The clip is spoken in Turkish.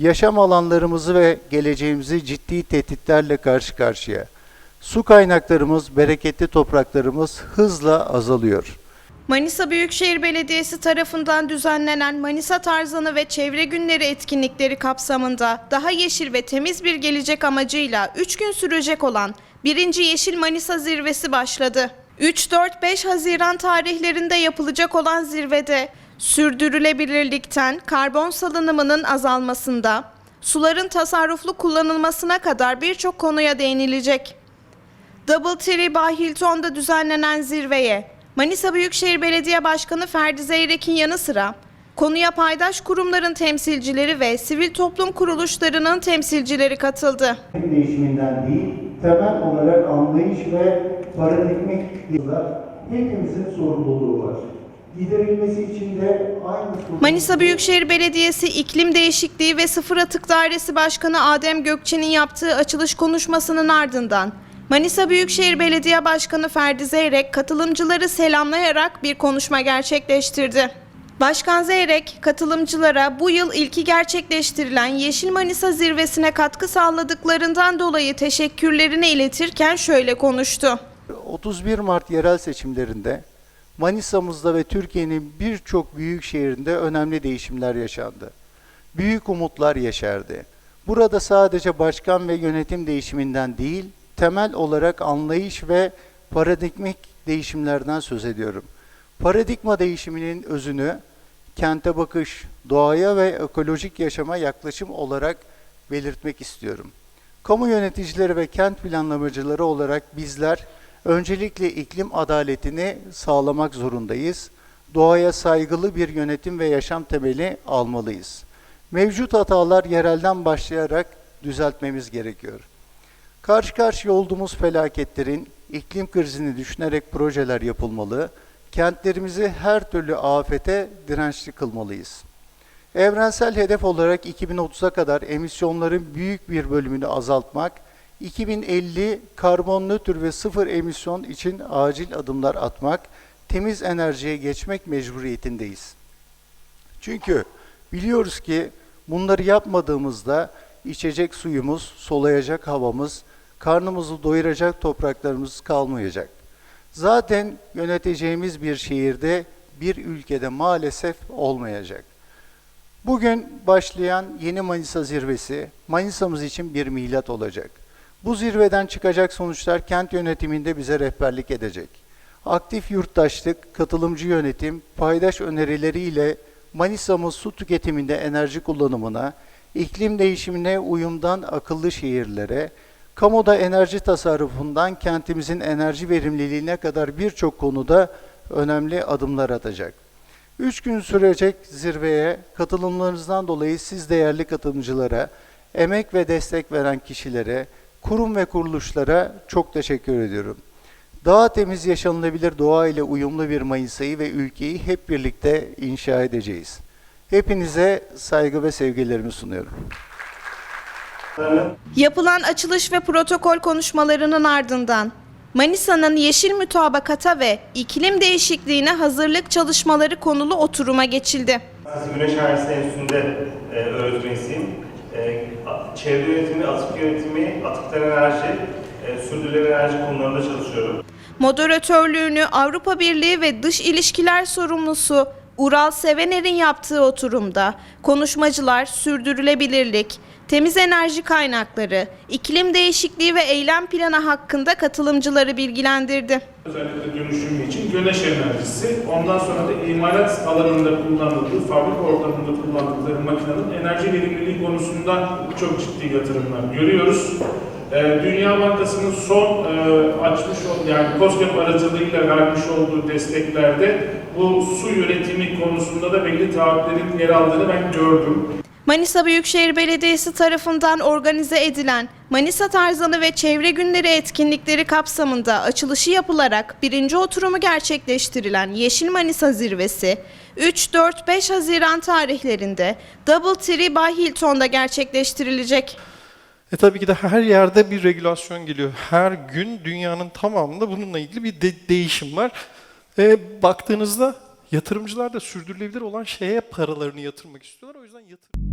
yaşam alanlarımızı ve geleceğimizi ciddi tehditlerle karşı karşıya. Su kaynaklarımız, bereketli topraklarımız hızla azalıyor. Manisa Büyükşehir Belediyesi tarafından düzenlenen Manisa Tarzanı ve Çevre Günleri etkinlikleri kapsamında daha yeşil ve temiz bir gelecek amacıyla 3 gün sürecek olan 1. Yeşil Manisa Zirvesi başladı. 3-4-5 Haziran tarihlerinde yapılacak olan zirvede sürdürülebilirlikten karbon salınımının azalmasında, suların tasarruflu kullanılmasına kadar birçok konuya değinilecek. Double Tree by Hilton'da düzenlenen zirveye Manisa Büyükşehir Belediye Başkanı Ferdi Zeyrek'in yanı sıra konuya paydaş kurumların temsilcileri ve sivil toplum kuruluşlarının temsilcileri katıldı. değişiminden değil, temel olarak anlayış ve paradigmik hepimizin sorumluluğu var. Giderilmesi için de aynı Manisa Büyükşehir Belediyesi İklim Değişikliği ve Sıfır Atık Dairesi Başkanı Adem Gökçe'nin yaptığı açılış konuşmasının ardından Manisa Büyükşehir Belediye Başkanı Ferdi Zeyrek katılımcıları selamlayarak bir konuşma gerçekleştirdi. Başkan Zeyrek katılımcılara bu yıl ilki gerçekleştirilen Yeşil Manisa zirvesine katkı sağladıklarından dolayı teşekkürlerini iletirken şöyle konuştu. 31 Mart yerel seçimlerinde Manisa'mızda ve Türkiye'nin birçok büyük şehrinde önemli değişimler yaşandı. Büyük umutlar yeşerdi. Burada sadece başkan ve yönetim değişiminden değil, temel olarak anlayış ve paradigmik değişimlerden söz ediyorum. Paradigma değişiminin özünü kente bakış, doğaya ve ekolojik yaşama yaklaşım olarak belirtmek istiyorum. Kamu yöneticileri ve kent planlamacıları olarak bizler öncelikle iklim adaletini sağlamak zorundayız. Doğaya saygılı bir yönetim ve yaşam temeli almalıyız. Mevcut hatalar yerelden başlayarak düzeltmemiz gerekiyor. Karşı karşıya olduğumuz felaketlerin iklim krizini düşünerek projeler yapılmalı, kentlerimizi her türlü afete dirençli kılmalıyız. Evrensel hedef olarak 2030'a kadar emisyonların büyük bir bölümünü azaltmak, 2050 karbon nötr ve sıfır emisyon için acil adımlar atmak, temiz enerjiye geçmek mecburiyetindeyiz. Çünkü biliyoruz ki bunları yapmadığımızda içecek suyumuz, solayacak havamız, karnımızı doyuracak topraklarımız kalmayacak. Zaten yöneteceğimiz bir şehirde, bir ülkede maalesef olmayacak. Bugün başlayan yeni Manisa zirvesi Manisa'mız için bir milat olacak. Bu zirveden çıkacak sonuçlar kent yönetiminde bize rehberlik edecek. Aktif yurttaşlık, katılımcı yönetim, paydaş önerileriyle Manisa'mız su tüketiminde enerji kullanımına, iklim değişimine uyumdan akıllı şehirlere, kamuda enerji tasarrufundan kentimizin enerji verimliliğine kadar birçok konuda önemli adımlar atacak. Üç gün sürecek zirveye katılımlarınızdan dolayı siz değerli katılımcılara, emek ve destek veren kişilere, kurum ve kuruluşlara çok teşekkür ediyorum. Daha temiz yaşanılabilir doğa ile uyumlu bir Mayıs'ı ve ülkeyi hep birlikte inşa edeceğiz. Hepinize saygı ve sevgilerimi sunuyorum. Yapılan açılış ve protokol konuşmalarının ardından Manisa'nın yeşil mütabakata ve iklim değişikliğine hazırlık çalışmaları konulu oturuma geçildi. Güneş Enerjisi Enstitüsü'nde e, çevre yönetimi, atık yönetimi, atıktan enerji, e, sürdürülebilir enerji konularında çalışıyorum. Moderatörlüğünü Avrupa Birliği ve Dış İlişkiler Sorumlusu Ural Sevener'in yaptığı oturumda konuşmacılar sürdürülebilirlik, temiz enerji kaynakları, iklim değişikliği ve eylem planı hakkında katılımcıları bilgilendirdi. Özellikle dönüşüm için güneş enerjisi, ondan sonra da imalat alanında kullanıldığı, fabrika ortamında kullandıkları makinenin enerji verimliliği konusunda çok ciddi yatırımlar görüyoruz. Ee, Dünya Bankası'nın son e, açmış yani COSGAP aracılığıyla vermiş olduğu desteklerde bu su yönetimi konusunda da belli taahhütlerin yer aldığını ben gördüm. Manisa Büyükşehir Belediyesi tarafından organize edilen Manisa Tarzanı ve Çevre Günleri etkinlikleri kapsamında açılışı yapılarak birinci oturumu gerçekleştirilen Yeşil Manisa Zirvesi 3-4-5 Haziran tarihlerinde Double Tree by Hilton'da gerçekleştirilecek. E tabii ki de her yerde bir regülasyon geliyor. Her gün dünyanın tamamında bununla ilgili bir de- değişim var. E, baktığınızda yatırımcılar da sürdürülebilir olan şeye paralarını yatırmak istiyorlar. O yüzden yatırım...